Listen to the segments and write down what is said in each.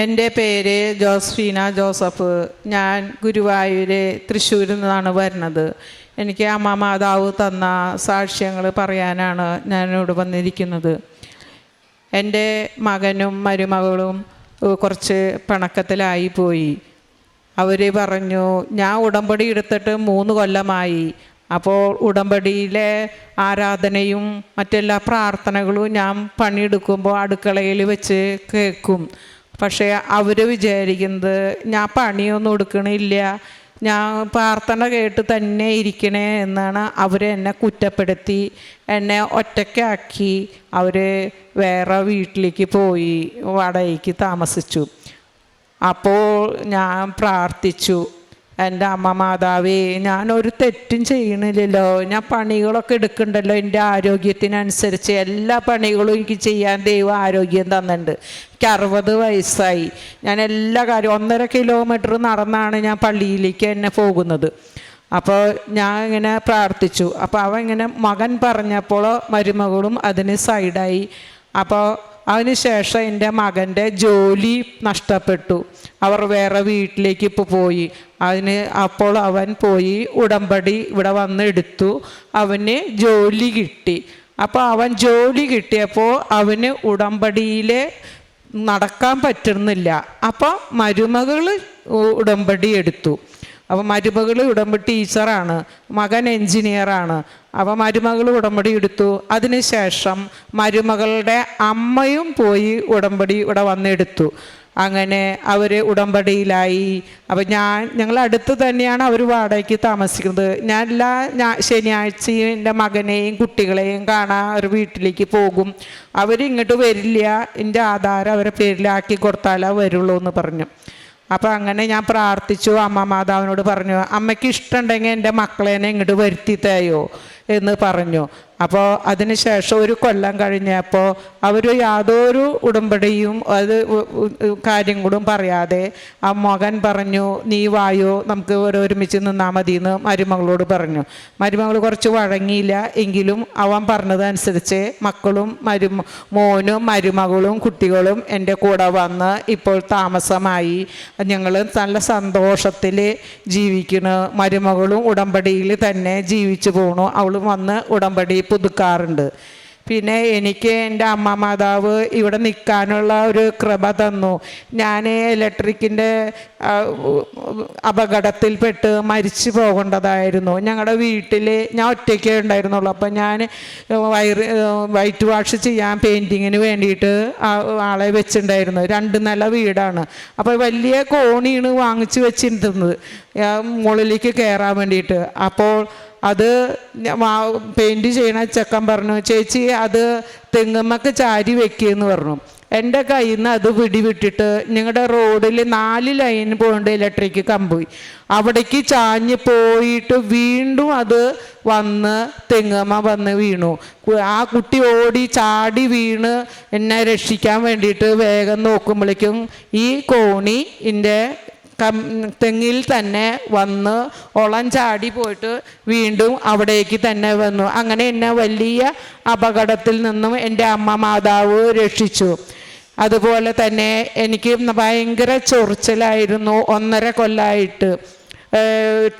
എന്റെ പേര് ജോസ്ഫീന ജോസഫ്. ഞാൻ ഗുരുവായൂർ തൃശ്ശൂരിൽ നിന്നാണ് വരുന്നത്. എനിക്ക് അമ്മ മാതാവ് തന്ന സാക്ഷ്യങ്ങൾ പറയാനാണ് ഞാനിവിടെ വന്നിരിക്കുന്നത്. എന്റെ മകനും മരുമകളും കുറച്ച് പിണക്കത്തിലായി പോയി. അവർ പറഞ്ഞു ഞാൻ ഉടമ്പടി എടുത്തിട്ട് മൂന്ന് കൊല്ലമായി. അപ്പോൾ ഉടമ്പടിയിലെ ആരാധനയും മറ്റെല്ലാ പ്രാർത്ഥനകളും ഞാൻ പണിയെടുക്കുമ്പോൾ അടുക്കളയിൽ വെച്ച് കേൾക്കും പക്ഷേ അവർ വിചാരിക്കുന്നത് ഞാൻ പണിയൊന്നും എടുക്കണില്ല. ഞാൻ പ്രാർത്ഥന കേട്ട് തന്നെ ഇരിക്കണേ എന്നാണ് അവർ എന്നെ കുറ്റപ്പെടുത്തി എന്നെ ഒറ്റയ്ക്കാക്കി അവർ വേറെ വീട്ടിലേക്ക് പോയി വടയിക്ക് താമസിച്ചു. അപ്പോൾ ഞാൻ പ്രാർത്ഥിച്ചു. എന്റെ അമ്മ മാതാവേ ഞാനൊരു തെറ്റും ചെയ്യണില്ലല്ലോ. ഞാൻ പണികളൊക്കെ എടുക്കണ്ടല്ലോ. എന്റെ ആരോഗ്യത്തിനനുസരിച്ച് എല്ലാ പണികളും എനിക്ക് ചെയ്യാൻ ദൈവം ആരോഗ്യം തന്നിട്ടുണ്ട്. എനിക്ക് അറുപത് വയസ്സായി. ഞാൻ എല്ലാ കാര്യവും ഒന്നര കിലോമീറ്റർ നടന്നാണ് ഞാൻ പള്ളിയിലേക്ക് എന്നെ പോകുന്നത്. അപ്പോൾ ഞാൻ ഇങ്ങനെ പ്രാർത്ഥിച്ചു. അപ്പോൾ അവൻ ഇങ്ങനെ മകൻ പറഞ്ഞപ്പോൾ മരുമകളും അതിന് സൈഡായി അപ്പോൾ അതിനുശേഷം എന്റെ മകന്റെ ജോലി നഷ്ടപ്പെട്ടു. അവർ വേറെ വീട്ടിലേക്ക് ഇപ്പോൾ പോയി. അതിന് അപ്പോൾ അവൻ പോയി ഉടമ്പടി ഇവിടെ വന്ന് എടുത്തു. അവന് ജോലി കിട്ടി. അപ്പോൾ അവൻ ജോലി കിട്ടിയപ്പോൾ അവന് ഉടമ്പടിയിൽ നടക്കാൻ പറ്റുന്നില്ല. അപ്പോൾ മരുമകൾ ഉടമ്പടി എടുത്തു. അപ്പോൾ മരുമകൾ ഉടമ്പടി ടീച്ചറാണ്. മകൻ എൻജിനീയറാണ്. അപ്പോൾ മരുമകൾ ഉടമ്പടി എടുത്തു. അതിനുശേഷം മരുമകളുടെ അമ്മയും പോയി ഉടമ്പടി ഇവിടെ വന്നെടുത്തു. അങ്ങനെ അവർ ഉടമ്പടിയിലായി. അപ്പം ഞാൻ ഞങ്ങൾ അടുത്ത് തന്നെയാണ് അവർ വാടകയ്ക്ക് താമസിക്കുന്നത്. ഞാൻ എല്ലാ ഞാ ശനിയാഴ്ചയും എന്റെ മകനെയും കുട്ടികളെയും കാണാൻ അവർ വീട്ടിലേക്ക് പോകും. അവരിങ്ങോട്ട് വരില്ല. എന്റെ ആധാരം അവരെ പേരിലാക്കി കൊടുത്താലേ വരുള്ളൂ എന്ന് പറഞ്ഞു. അപ്പോൾ അങ്ങനെ ഞാൻ പ്രാർത്ഥിച്ചു. അമ്മ മാതാവിനോട് പറഞ്ഞു അമ്മയ്ക്ക് ഇഷ്ടമുണ്ടെങ്കിൽ എന്റെ മക്കളെ എന്നെ ഇങ്ങോട്ട് വരുത്തി തയോ എന്ന് പറഞ്ഞു. അപ്പോൾ അതിനുശേഷം ഒരു കൊല്ലം കഴിഞ്ഞപ്പോൾ അവർ യാതൊരു ഉടമ്പടിയും അത് കാര്യങ്ങളും പറയാതെ ആ മകൻ പറഞ്ഞു നീ വായോ നമുക്ക് ഒരു ഒരുമിച്ച് നിന്നാൽ മതി എന്ന് മരുമകളോട് പറഞ്ഞു. മരുമകൾ കുറച്ച് വഴങ്ങിയില്ല എങ്കിലും അവൻ പറഞ്ഞതനുസരിച്ച് മക്കളും മരുമ മോനും മരുമകളും കുട്ടികളും എന്റെ കൂടെ വന്ന് ഇപ്പോൾ താമസമായി. ഞങ്ങൾ നല്ല സന്തോഷത്തിൽ ജീവിക്കണു മരുമകളും ഉടമ്പടിയിൽ തന്നെ ജീവിച്ചു പോകണു അവളും വന്ന് ഉടമ്പടി പുതുക്കാറുണ്ട്. പിന്നെ എനിക്ക് എന്റെ അമ്മ മാതാവ് ഇവിടെ നിൽക്കാനുള്ള ഒരു കൃപ തന്നു. ഞാൻ ഇലക്ട്രിക്കിന്റെ അപകടത്തിൽപ്പെട്ട് മരിച്ചു പോകേണ്ടതായിരുന്നു. ഞങ്ങളുടെ വീട്ടിൽ ഞാൻ ഒറ്റയ്ക്കേ ഉണ്ടായിരുന്നുള്ളൂ. അപ്പം ഞാൻ വയറ് വൈറ്റ് വാഷ് ചെയ്യാൻ പെയിന്റിങ്ങിന് വേണ്ടിയിട്ട് ആളെ വെച്ചിട്ടുണ്ടായിരുന്നു. രണ്ട് നില വീടാണ്. അപ്പോൾ വലിയ കോണിയാണ് വാങ്ങിച്ച് വെച്ചിരുന്നത്. മുകളിലേക്ക് കയറാൻ വേണ്ടിയിട്ട്. അപ്പോൾ അത് പെയിന്റ് ചെയ്യണ ചെക്കൻ പറഞ്ഞു. ചേച്ചി അത് തെങ്ങമ്മക്ക് ചാരി വെക്കുകയെന്ന് പറഞ്ഞു. എന്റെ കയ്യിൽ നിന്ന് അത് പിടിവിട്ടിട്ട് നിങ്ങളുടെ റോഡിൽ നാല് ലൈൻ പോകേണ്ട ഇലക്ട്രിക് കമ്പ്. അവിടേക്ക് ചാഞ്ഞ് പോയിട്ട് വീണ്ടും അത് വന്ന് തെങ്ങമ്മ വന്ന് വീണു. ആ കുട്ടി ഓടി ചാടി വീണ് എന്നെ രക്ഷിക്കാൻ വേണ്ടിയിട്ട് വേഗം നോക്കുമ്പോഴേക്കും ഈ കോണി എന്റെ തെങ്ങിൽ തന്നെ വന്ന് ഒളം ചാടി പോയിട്ട് വീണ്ടും അവിടേക്ക് തന്നെ വന്നു. അങ്ങനെ എന്നെ വലിയ അപകടത്തിൽ നിന്നും എന്റെ അമ്മ മാതാവ് രക്ഷിച്ചു. അതുപോലെ തന്നെ എനിക്ക് ഭയങ്കര ചൊറിച്ചിലായിരുന്നു. ഒന്നര കൊല്ലമായിട്ട്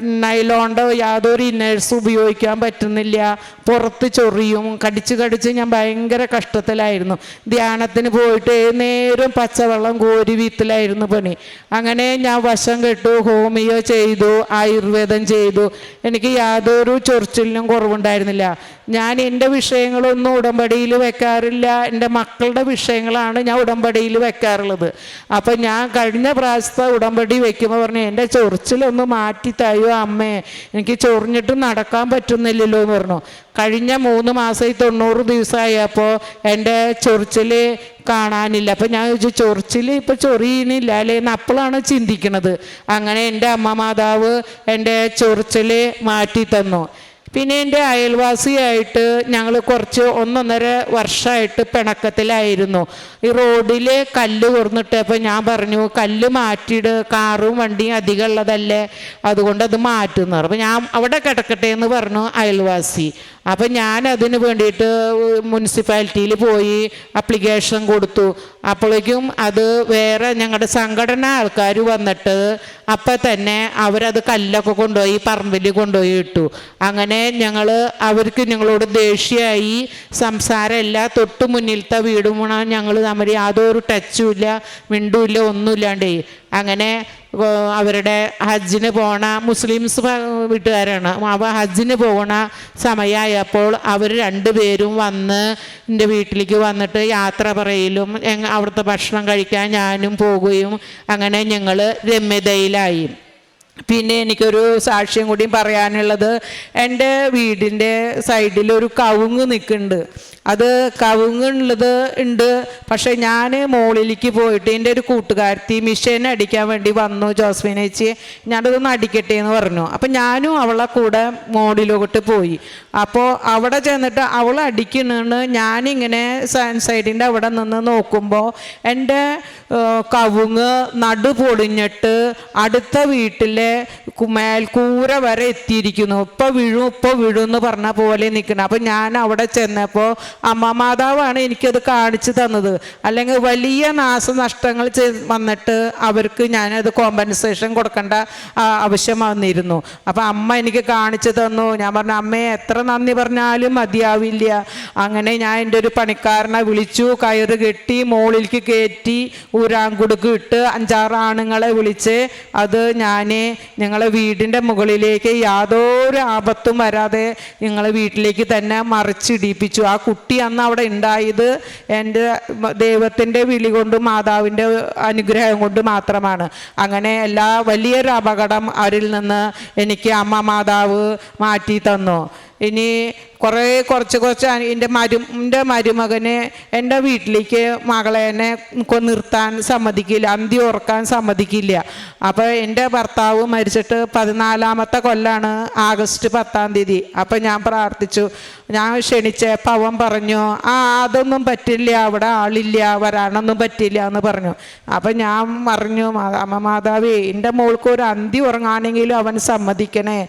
നൈലോണ്ട് യാതൊരു ഇന്നേഴ്സും ഉപയോഗിക്കാൻ പറ്റുന്നില്ല. പുറത്ത് ചൊറിയും. കടിച്ച് കടിച്ച് ഞാൻ ഭയങ്കര കഷ്ടത്തിലായിരുന്നു. ധ്യാനത്തിന് പോയിട്ട് നേരം പച്ചവെള്ളം കോരി വീത്തിലായിരുന്നു പണി. അങ്ങനെ ഞാൻ വശം കെട്ടു ഹോമിയോ ചെയ്തു ആയുർവേദം ചെയ്തു. എനിക്ക് യാതൊരു ചൊറിച്ചിലിനും കുറവുണ്ടായിരുന്നില്ല. ഞാൻ എന്റെ വിഷയങ്ങളൊന്നും ഉടമ്പടിയിൽ വെക്കാറില്ല. എന്റെ മക്കളുടെ വിഷയങ്ങളാണ് ഞാൻ ഉടമ്പടിയിൽ വെക്കാറുള്ളത്. അപ്പം ഞാൻ കഴിഞ്ഞ പ്രാവശ്യത്തെ ഉടമ്പടി വെക്കുമ്പോൾ പറഞ്ഞു എന്റെ ചൊറിച്ചിലൊന്ന് മാറ്റി തരുമോ അമ്മേ? എനിക്ക് ചൊറിഞ്ഞിട്ട് നടക്കാൻ പറ്റുന്നില്ലല്ലോ എന്ന് പറഞ്ഞു. കഴിഞ്ഞ മൂന്ന് മാസമായി തൊണ്ണൂറ് ദിവസമായപ്പോൾ എന്റെ ചൊറിച്ചിൽ കാണാനില്ല. അപ്പം ഞാൻ ചോദിച്ചു ചൊറിച്ചിൽ ഇപ്പം ചൊറിയണില്ല അല്ലേ? എന്ന് അപ്പോഴാണ് ചിന്തിക്കുന്നത് അങ്ങനെ എന്റെ അമ്മ മാതാവ് എന്റെ ചൊറിച്ചിൽ മാറ്റി തന്നു. പിന്നെ എന്റെ അയൽവാസിയായിട്ട് ഞങ്ങൾ കുറച്ച് ഒന്നൊന്നര വർഷമായിട്ട് പിണക്കത്തിലായിരുന്നു. ഈ റോഡിൽ കല്ല് തുറന്നിട്ടപ്പോൾ ഞാൻ പറഞ്ഞു കല്ല് മാറ്റിയിട് കാറും വണ്ടിയും അധികം ഉള്ളതല്ലേ അതുകൊണ്ട് അത് മാറ്റുന്നു അപ്പോൾ ഞാൻ അവിടെ കിടക്കട്ടെ എന്ന് പറഞ്ഞു അയൽവാസി. അപ്പം ഞാൻ അതിന് വേണ്ടിയിട്ട് മുനിസിപ്പാലിറ്റിയിൽ പോയി അപ്ലിക്കേഷൻ കൊടുത്തു. അപ്പോഴേക്കും അത് വേറെ ഞങ്ങളുടെ സംഘടന ആൾക്കാർ വന്നിട്ട് അപ്പം തന്നെ അവരത് കല്ലൊക്കെ കൊണ്ടുപോയി പറമ്പിൽ കൊണ്ടുപോയി ഇട്ടു. അങ്ങനെ ഞങ്ങൾ അവർക്ക് ഞങ്ങളോട് ദേഷ്യമായി സംസാരമില്ല തൊട്ട് മുന്നിലത്തെ വീടും ഞങ്ങൾ തമ്മിൽ യാതൊരു ടച്ചും ഇല്ല മിണ്ടുമില്ല ഒന്നുമില്ലാണ്ടേ അങ്ങനെ അവരുടെ ഹജ്ജിന് പോണ മുസ്ലിംസ് വീട്ടുകാരാണ്. അപ്പോൾ ഹജ്ജിന് പോണ സമയമായപ്പോൾ അവർ രണ്ടുപേരും വന്ന് എന്റെ വീട്ടിലേക്ക് വന്നിട്ട് യാത്ര പറയലും അവിടുത്തെ ഭക്ഷണം കഴിക്കാൻ ഞാനും പോകുകയും അങ്ങനെ ഞങ്ങൾ രമ്യതയിലായി. പിന്നെ എനിക്കൊരു സാക്ഷ്യം കൂടി പറയാനുള്ളത് എന്റെ വീടിന്റെ സൈഡിൽ ഒരു കവുങ്ങ് നിൽക്കുന്നുണ്ട്. അത് കവുങ്ങുള്ളത് ഉണ്ട്. പക്ഷേ ഞാൻ മുകളിലേക്ക് പോയിട്ട് എന്റെ ഒരു കൂട്ടുകാരത്തി മിഷീൻ അടിക്കാൻ വേണ്ടി വന്നു ജോസ്മിൻ ചേച്ചി. ഞാനതൊന്ന് അടിക്കട്ടെ എന്ന് പറഞ്ഞു. അപ്പം ഞാനും അവളെ കൂടെ മോളിലോട്ട് പോയി. അപ്പോൾ അവിടെ ചെന്നിട്ട് അവൾ അടിക്കണെന്ന് ഞാനിങ്ങനെ സൈഡിന്റെ അവിടെ നിന്ന് നോക്കുമ്പോൾ എന്റെ കവുങ്ങ് നടു പൊടിഞ്ഞിട്ട് അടുത്ത വീട്ടിലെ മേൽക്കൂര വരെ എത്തിയിരിക്കുന്നു. ഇപ്പം വീഴും ഇപ്പം വീഴും എന്ന് പറഞ്ഞ പോലെ നിൽക്കണം അപ്പം ഞാൻ അവിടെ ചെന്നപ്പോൾ അമ്മ മാതാവാണ് എനിക്കത് കാണിച്ചു തന്നത്. അല്ലെങ്കിൽ വലിയ നാശനഷ്ടങ്ങൾ വന്നിട്ട് അവർക്ക് ഞാനത് കോമ്പൻസേഷൻ കൊടുക്കേണ്ട ആവശ്യം വന്നിരുന്നു. അപ്പം അമ്മ എനിക്ക് കാണിച്ചു തന്നു. ഞാൻ പറഞ്ഞു അമ്മയെ എത്ര നന്ദി പറഞ്ഞാലും മതിയാവില്ല. അങ്ങനെ ഞാൻ എന്റെ ഒരു പണിക്കാരനെ വിളിച്ചു. കയറ് കെട്ടി മുകളിലേക്ക് കയറ്റി ഊരാങ്കുടുക്ക് ഇട്ട് അഞ്ചാറ് ആണുങ്ങളെ വിളിച്ച് അത് ഞാൻ ഞങ്ങളെ വീടിന്റെ മുകളിലേക്ക് യാതൊരു ആപത്തും വരാതെ നിങ്ങളെ വീട്ടിലേക്ക് തന്നെ മറിച്ചിടിപ്പിച്ചു. ആ കുട്ടി അന്ന് അവിടെ ഉണ്ടായത് എന്റെ ദൈവത്തിന്റെ വിളി കൊണ്ടും മാതാവിന്റെ അനുഗ്രഹം കൊണ്ട് മാത്രമാണ്. അങ്ങനെ എല്ലാ വലിയൊരു അപകടം അവരിൽ നിന്ന് എനിക്ക് അമ്മ മാതാവ് മാറ്റി തന്നു. ഇനി കുറേ കുറച്ച് കുറച്ച് എന്റെ മരു എന്റെ മരുമകനെ എന്റെ വീട്ടിലേക്ക് മകളെ എന്നെ നിർത്താൻ സമ്മതിക്കില്ല അന്തി ഉറക്കാൻ സമ്മതിക്കില്ല. അപ്പോൾ എന്റെ ഭർത്താവ് മരിച്ചിട്ട് പതിനാലാമത്തെ കൊല്ലാണ് ആഗസ്റ്റ് പത്താം തീയതി. അപ്പോൾ ഞാൻ പ്രാർത്ഥിച്ചു. ഞാൻ ക്ഷണിച്ചപ്പോൾ പവൻ പറഞ്ഞു ആ അതൊന്നും പറ്റില്ല അവിടെ ആളില്ല വരാനൊന്നും പറ്റില്ല എന്ന് പറഞ്ഞു. അപ്പം ഞാൻ പറഞ്ഞു അമ്മ മാതാവേ എന്റെ മോൾക്ക് ഒരു അന്തി ഉറങ്ങാനെങ്കിലും അവൻ സമ്മതിക്കണേ.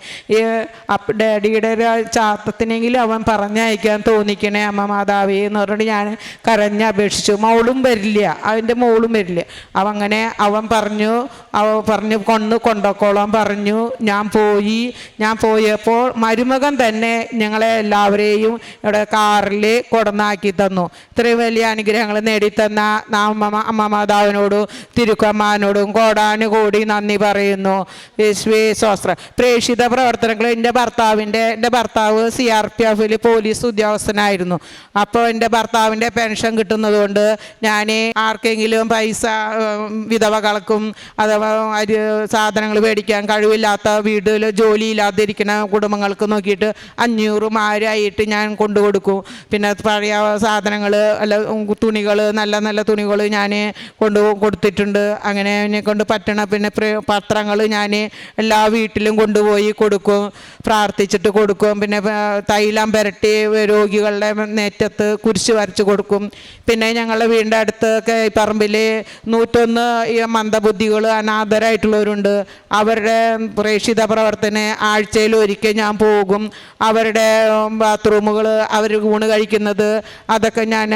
ഡാഡിയുടെ ഒരു ചാത്തത്തിനെങ്കിലും അവൻ പറഞ്ഞയക്കാൻ തോന്നിക്കണേ അമ്മ മാതാവേ എന്ന് പറഞ്ഞിട്ട് ഞാൻ കരഞ്ഞപേക്ഷിച്ചു മോളും വരില്ല അവന്റെ മോളും വരില്ല. അങ്ങനെ അവൻ പറഞ്ഞു അവ പറഞ്ഞു കൊന്ന് കൊണ്ടക്കോളം പറഞ്ഞു. ഞാൻ പോയി. ഞാൻ പോയപ്പോൾ മരുമകൻ തന്നെ ഞങ്ങളെ എല്ലാവരെയും ഇവിടെ കാറിൽ കൊടന്നാക്കി തന്നു. ഇത്രയും വലിയ അനുഗ്രഹങ്ങൾ നേടിത്തന്ന നാമ അമ്മ മാതാവിനോടും തിരുക്കമ്മാനോടും കോടാനുകൂടി നന്ദി പറയുന്നു. യേശുവേ സ്വസ്ത്ര. പ്രേക്ഷിത പ്രവർത്തനങ്ങൾ എന്റെ ഭർത്താവിന്റെ എന്റെ ഭർത്താവ് സി ആർ പി എഫിൽ പോലീസ് ഉദ്യോഗസ്ഥനായിരുന്നു. അപ്പോൾ എന്റെ ഭർത്താവിന്റെ പെൻഷൻ കിട്ടുന്നത് കൊണ്ട് ഞാൻ ആർക്കെങ്കിലും പൈസ വിധവകൾക്കും അഥവാ അരി സാധനങ്ങൾ മേടിക്കാൻ കഴിവില്ലാത്ത വീട്ടിൽ ജോലിയില്ലാതിരിക്കുന്ന കുടുംബങ്ങൾക്ക് നോക്കിയിട്ട് അഞ്ഞൂറും ആയിരമായിട്ട് ഞാൻ കൊണ്ടു കൊടുക്കും. പിന്നെ പഴയ സാധനങ്ങൾ അല്ല തുണികൾ നല്ല നല്ല തുണികൾ ഞാൻ കൊണ്ടു കൊടുത്തിട്ടുണ്ട്. അങ്ങനെ എന്നെ കൊണ്ട് പറ്റണ പിന്നെ പത്രങ്ങൾ ഞാൻ എല്ലാ വീട്ടിലും കൊണ്ടുപോയി കൊടുക്കും പ്രാർത്ഥിച്ചിട്ട് കൊടുക്കും. പിന്നെ തൈലം പുരട്ടി രോഗികളുടെ നേറ്റത്ത് കുരിശ് വരച്ച് കൊടുക്കും. പിന്നെ ഞങ്ങളുടെ വീടിന്റെ അടുത്തൊക്കെ ഈ പറമ്പിൽ നൂറ്റൊന്ന് ഈ മന്ദബുദ്ധികൾ അനാഥരായിട്ടുള്ളവരുണ്ട്. അവരുടെ പ്രേക്ഷിത പ്രവർത്തന ആഴ്ചയിൽ ഒരിക്കൽ ഞാൻ പോകും. അവരുടെ ബാത്റൂമുകൾ അവർ ഊണ് കഴിക്കുന്നത് അതൊക്കെ ഞാൻ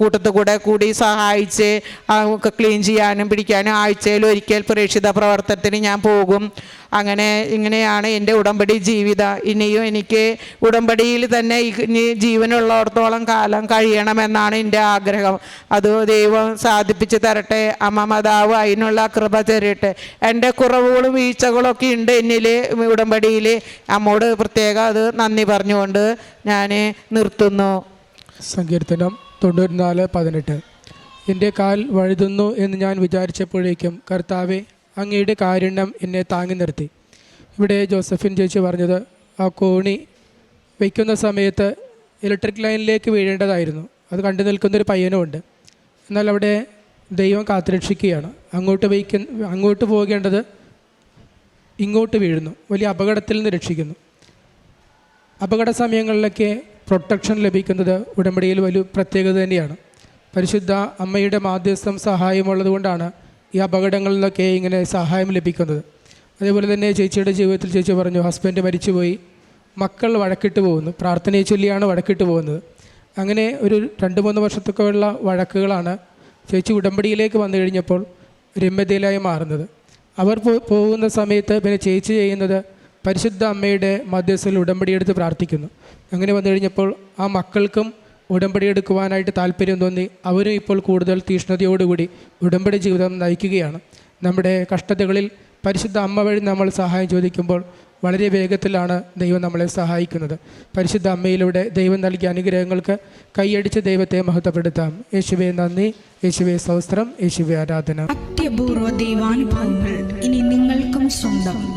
കൂട്ടത്തിൽ കൂടെ കൂടി സഹായിച്ച് ക്ലീൻ ചെയ്യാനും പിടിക്കാനും ആഴ്ചയിൽ ഒരിക്കൽ പ്രേക്ഷിത പ്രവർത്തനത്തിന് ഞാൻ പോകും. അങ്ങനെ ഇങ്ങനെയാണ് എന്റെ ഉടമ്പടി ജീവിത. ഇനിയും എനിക്ക് ഉടമ്പടിയിൽ തന്നെ ഇനി ജീവനുള്ളിടത്തോളം കാലം കഴിയണമെന്നാണ് എന്റെ ആഗ്രഹം. അത് ദൈവം സാധിപ്പിച്ച് തരട്ടെ. അമ്മ മാതാവ് അതിനുള്ള കൃപ തരട്ടെ. എന്റെ കുറവുകളും വീഴ്ചകളൊക്കെ ഉണ്ട് എന്നിൽ ഉടമ്പടിയിൽ. അമ്മോട് പ്രത്യേകം അത് നന്ദി പറഞ്ഞുകൊണ്ട് ഞാൻ നിർത്തുന്നു. സങ്കീർത്തനം തൊണ്ണൂറ്റിനാല് പതിനെട്ട്. എന്റെ കാൽ വഴുതുന്നു എന്ന് ഞാൻ വിചാരിച്ചപ്പോഴേക്കും കർത്താവെ അങ്ങയുടെ കാരുണ്യം എന്നെ താങ്ങി നിർത്തി. ഇവിടെ ജോസഫിൻ ചേച്ചി പറഞ്ഞത് ആ കോണി വയ്ക്കുന്ന സമയത്ത് ഇലക്ട്രിക് ലൈനിലേക്ക് വീഴേണ്ടതായിരുന്നു. അത് കണ്ടു നിൽക്കുന്നൊരു പയ്യനുമുണ്ട്. എന്നാൽ അവിടെ ദൈവം കാത്തുരക്ഷിക്കുകയാണ്. അങ്ങോട്ട് വയ്ക്കുന്ന അങ്ങോട്ട് പോകേണ്ടത് ഇങ്ങോട്ട് വീഴുന്നു. വലിയ അപകടത്തിൽ നിന്ന് രക്ഷിക്കുന്നു. അപകട സമയങ്ങളിലൊക്കെ പ്രൊട്ടക്ഷൻ ലഭിക്കുന്നത് ഉടമ്പടിയിൽ വലിയ പ്രത്യേകത തന്നെയാണ്. പരിശുദ്ധ അമ്മയുടെ മാധ്യസ്ഥം സഹായമുള്ളത് കൊണ്ടാണ് ഈ അപകടങ്ങളിൽ നിന്നൊക്കെ ഇങ്ങനെ സഹായം ലഭിക്കുന്നത്. അതേപോലെ തന്നെ ചേച്ചിയുടെ ജീവിതത്തിൽ ചേച്ചി പറഞ്ഞു ഹസ്ബൻഡ് മരിച്ചുപോയി. മക്കൾ വഴക്കിട്ട് പോകുന്നു. പ്രാർത്ഥനയെ ചൊല്ലിയാണ് വഴക്കിട്ട് പോകുന്നത്. അങ്ങനെ ഒരു രണ്ട് മൂന്ന് വർഷത്തൊക്കെ ഉള്ള വഴക്കുകളാണ് ചേച്ചി ഉടമ്പടിയിലേക്ക് വന്നു കഴിഞ്ഞപ്പോൾ രമ്യതയിലായി മാറുന്നത്. അവർ പോകുന്ന സമയത്ത് പിന്നെ ചേച്ചി ചെയ്യുന്നത് പരിശുദ്ധ അമ്മയുടെ മധ്യസ്ഥയിൽ ഉടമ്പടിയെടുത്ത് പ്രാർത്ഥിക്കുന്നു. അങ്ങനെ വന്നു കഴിഞ്ഞപ്പോൾ ആ മക്കൾക്കും ഉടമ്പടി എടുക്കുവാനായിട്ട് താല്പര്യം തോന്നി. അവരും ഇപ്പോൾ കൂടുതൽ തീഷ്ണതയോടുകൂടി ഉടമ്പടി ജീവിതം നയിക്കുകയാണ്. നമ്മുടെ കഷ്ടതകളിൽ പരിശുദ്ധ അമ്മ വഴി നമ്മൾ സഹായം ചോദിക്കുമ്പോൾ വളരെ വേഗത്തിലാണ് ദൈവം നമ്മളെ സഹായിക്കുന്നത്. പരിശുദ്ധ അമ്മയിലൂടെ ദൈവം നൽകിയ അനുഗ്രഹങ്ങൾക്ക് കൈയടിച്ച് ദൈവത്തെ മഹത്വപ്പെടുത്താം. യേശുവെ നന്ദി. യേശുവെ സൗസ്ത്രം യേശുവെ ആരാധന. അത്യപൂർവ ദൈവാനുഭവങ്ങൾ ഇനി നിങ്ങൾക്കും സ്വന്തം.